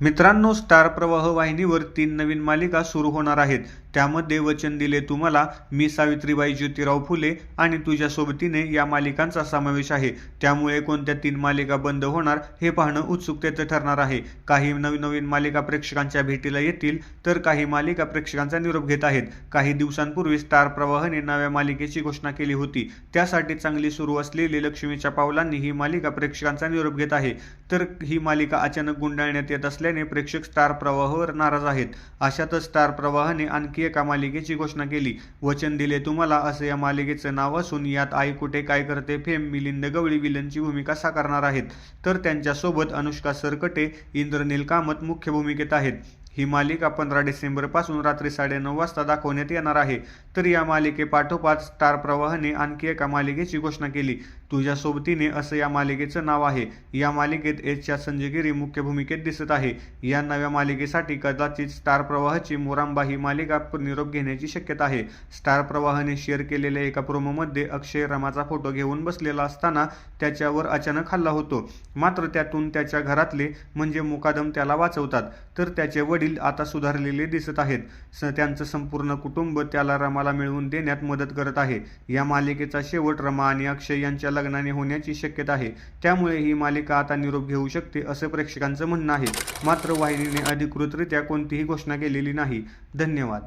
मित्रांनो स्टार प्रवाह वाहिनीवर तीन नवीन मालिका सुरू होणार आहेत. त्यामध्ये वचन दिले तुम्हाला मी सावित्रीबाई ज्योतिराव फुले आणि तुझ्या सोबतीने या मालिकांचा समावेश आहे. त्यामुळे कोणत्या तीन मालिका बंद होणार हे पाहणं उत्सुकतेचं ठरणार आहे. काही नवीन नवीन मालिका प्रेक्षकांच्या भेटीला येतील तर काही मालिका प्रेक्षकांचा निरोप घेत आहेत. काही दिवसांपूर्वी स्टार प्रवाहने नव्या मालिकेची घोषणा केली होती. त्यासाठी चांगली सुरू असलेली लक्ष्मीच्या पावलांनी ही मालिका प्रेक्षकांचा निरोप घेत आहे. तर ही मालिका अचानक गुंडाळण्यात येत असल्याने प्रेक्षक स्टार प्रवाहावर नाराज आहेत. अशातच स्टार प्रवाहाने आणखी एका मालिकेची घोषणा केली. वचन दिले तुम्हाला असं या मालिकेचं नाव असून यात आई कुठे काय करते फेम मिलिंद गवळी विलनची भूमिका साकारणार आहेत. तर त्यांच्यासोबत अनुष्का सरकटे इंद्रनील कामत मुख्य भूमिकेत आहेत. ही मालिका पंधरा डिसेंबरपासून रात्री साडेनऊ वाजता दाखवण्यात येणार आहे. तर या मालिकेपाठोपाठ स्टार प्रवाहने आणखी एका मालिकेची घोषणा केली. तुझ्या सोबतीने असं या मालिकेचं नाव आहे. या मालिकेत एचच्या संजय गिरी मुख्य भूमिकेत दिसत आहे. या नव्या मालिकेसाठी कदाचित स्टार प्रवाहाची मोरांबा ही मालिका निरोप घेण्याची शक्यता आहे. स्टार प्रवाहाने शेअर केलेल्या एका प्रोमोमध्ये अक्षय रमाचा फोटो घेऊन बसलेला असताना त्याच्यावर अचानक हल्ला होतो. मात्र त्यातून त्याच्या घरातले म्हणजे मुकादम त्याला वाचवतात. तर त्याचे वडील आता सुधारलेले दिसत आहेत. स त्यांचं संपूर्ण कुटुंब त्याला रमाला मिळवून देण्यात मदत करत आहे. या मालिकेचा शेवट रमा आणि अक्षय यांच्या लग्नाने होण्याची शक्यता आहे. त्यामुळे ही मालिका आता निरोप घेऊ शकते असं प्रेक्षकांचं म्हणणं आहे. मात्र वाहिनीने अधिकृतरित्या कोणतीही घोषणा केलेली नाही. धन्यवाद.